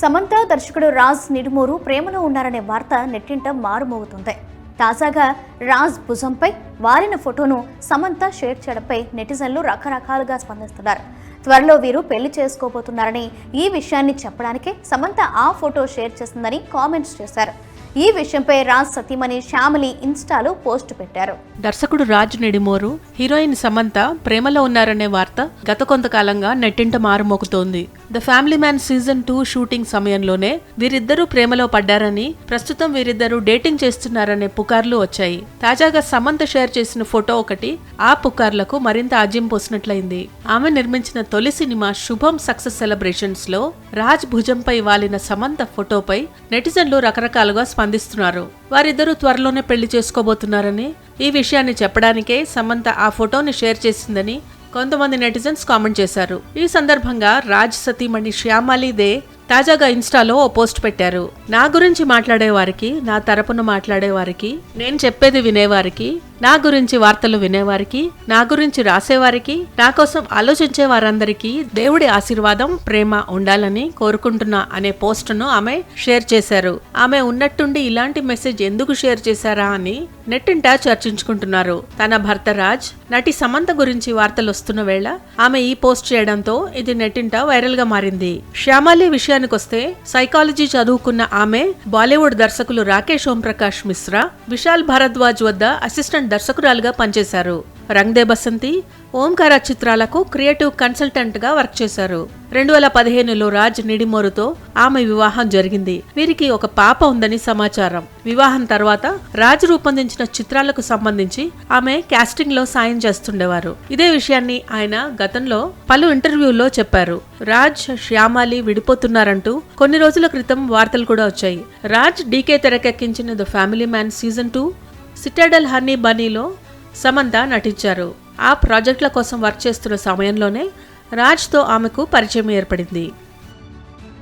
సమంత దర్శకుడు రాజ్ నిడుమూరు ప్రేమలో ఉన్నారనే వార్త నెట్టింట మారుమోగుతుంది. తాజాగా రాజ్ భుజంపై వారిన ఫోటోను సమంత షేర్ చేయడంపై నెటిజన్లు రకరకాలుగా స్పందిస్తున్నారు. త్వరలో వీరు పెళ్ళి చేసుకోబోతున్నారని ఈ విషయాన్ని చెప్పడానికే సమంత ఆ ఫోటో షేర్ చేస్తుందని కామెంట్స్ చేశారు. ఈ విషయంపై రాజ్ సతీమణి శ్యామలి ఇన్స్టాలో పోస్ట్ పెట్టారు. దర్శకుడు రాజ్ నెడిమోరు హీరోయిన్ సమంత ప్రేమలో ఉన్నారనే వార్త గత కొంతకాలంగా నెట్టింట మారుమోగుతోంది. The family man season two shooting సమయంలోనే వీరిద్దరూ ప్రేమలో పడ్డారని ప్రస్తుతం వీరిద్దరూ డేటింగ్ చేస్తున్నారనే పుకార్లు వచ్చాయి. తాజాగా సమంత షేర్ చేసిన ఫోటో ఒకటి ఆ పుకార్లకు మరింత ఆజ్యం పోసినట్లయింది. ఆమె నిర్మించిన తొలి సినిమా శుభం సక్సెస్ సెలబ్రేషన్స్లో రాజ్ భుజంపై వాలిన సమంత ఫోటోపై నెటిజన్లు రకరకాలుగా స్పందిస్తున్నారు. వారిద్దరూ త్వరలోనే పెళ్ళి చేసుకోబోతున్నారని ఈ విషయాన్ని చెప్పడానికే సమంత ఆ ఫోటోని షేర్ చేసిందని కొంతమంది నెటిజన్స్ కామెంట్ చేశారు. ఈ సందర్భంగా రాజ్ సతీమణి శ్యామాలిదే తాజాగా ఇన్స్టాలో ఓ పోస్ట్ పెట్టారు. నా గురించి మాట్లాడేవారికి నా తరపున మాట్లాడేవారికి నేను చెప్పేది వినేవారికి నా గురించి వార్తలు వినేవారికి నా గురించి రాసేవారికి నా కోసం ఆలోచించే వారందరికీ దేవుడి ఆశీర్వాదం ప్రేమ ఉండాలని కోరుకుంటున్నా అనే పోస్టును ఆమె షేర్ చేశారు. ఆమె ఉన్నట్టుండి ఇలాంటి మెసేజ్ ఎందుకు షేర్ చేశారా అని నెట్టింటా చర్చించుకుంటున్నారు. తన భర్త రాజ్ నటి సమంత గురించి వార్తలు వస్తున్న వేళ ఆమె ఈ పోస్ట్ చేయడంతో ఇది నెట్టింట వైరల్గా మారింది. శ్యామాలి విషయానికొస్తే సైకాలజీ చదువుకున్న ఆమె బాలీవుడ్ దర్శకులు రాకేష్ ఓంప్రకాష్ మిశ్రా విశాల్ భరద్వాజ్ వద్ద అసిస్టెంట్ దర్శకురాలుగా పనిచేశారు. రంగ్ దే బసంతి ఓంకార చిత్రాలకు క్రియేటివ్ కన్సల్టెంట్గా వర్క్ చేశారు. రెండు వేల పదిహేనులో రాజ్ నిడిమోరుతో ఆమె వివాహం జరిగింది. వీరికి ఒక పాప ఉందని సమాచారం. వివాహం తర్వాత రాజ్ రూపొందించిన చిత్రాలకు సంబంధించి ఆమె క్యాస్టింగ్లో సాయం చేస్తుండేవారు. ఇదే విషయాన్ని ఆయన గతంలో పలు ఇంటర్వ్యూల్లో చెప్పారు. రాజ్ శ్యామాలి విడిపోతున్నారంటూ కొన్ని రోజుల క్రితం వార్తలు కూడా వచ్చాయి. రాజ్ డీకే తెరకెక్కించిన the family man season two Citadel Honey బనీలో Samantha నటించారు. ఆ ప్రాజెక్టుల కోసం వర్క్ చేస్తున్న సమయంలోనే రాజ్తో ఆమెకు పరిచయం ఏర్పడింది.